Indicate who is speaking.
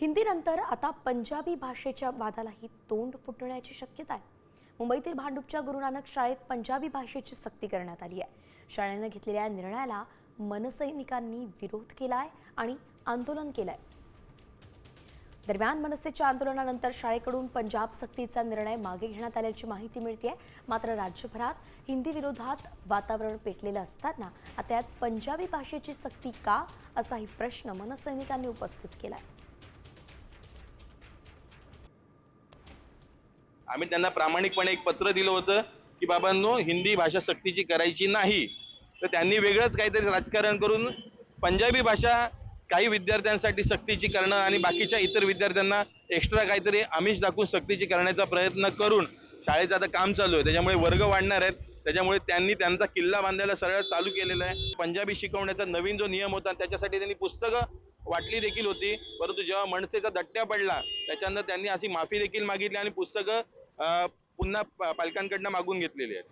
Speaker 1: हिंदीनंतर आता पंजाबी भाषेच्या वादालाही तोंड फुटण्याची शक्यता आहे. मुंबईतील भांडूपच्या गुरुनानक शाळेत पंजाबी भाषेची सक्ती करण्यात आली आहे. शाळेनं घेतलेल्या या निर्णयाला मनसैनिकांनी विरोध केलाय आणि आंदोलन केलंय. दरम्यान मनसेच्या आंदोलनानंतर शाळेकडून पंजाब सक्तीचा निर्णय मागे घेण्यात आल्याची माहिती मिळते मात्र राज्यभरात हिंदी विरोधात वातावरण पेटलेलं असताना आता यात पंजाबी भाषेची सक्ती का असाही प्रश्न मनसैनिकांनी उपस्थित केलाय.
Speaker 2: आम्ही त्यांना प्रामाणिकपणे एक पत्र दिलं होतं की बाबांनो हिंदी भाषा सक्तीची करायची नाही. तर त्यांनी वेगळंच काहीतरी राजकारण करून पंजाबी भाषा काही विद्यार्थ्यांसाठी सक्तीची करणं आणि बाकीच्या इतर विद्यार्थ्यांना एक्स्ट्रा काहीतरी आमिष दाखवून सक्तीची करण्याचा प्रयत्न करून शाळेचं आता काम चालू आहे. त्याच्यामुळे वर्ग वाढणार आहेत. त्याच्यामुळे त्यांनी त्यांचा किल्ला बांधायला सरळ चालू केलेला आहे. पंजाबी शिकवण्याचा नवीन जो नियम होता त्याच्यासाठी त्यांनी पुस्तकं वाटली देखील होती. परंतु जेव्हा मनसेचा दट्ट्या पडला त्याच्यानंतर त्यांनी अशी माफी देखील मागितली आणि पुस्तकं पुन्हा पालकांकडनं मागून घेतलेली आहेत.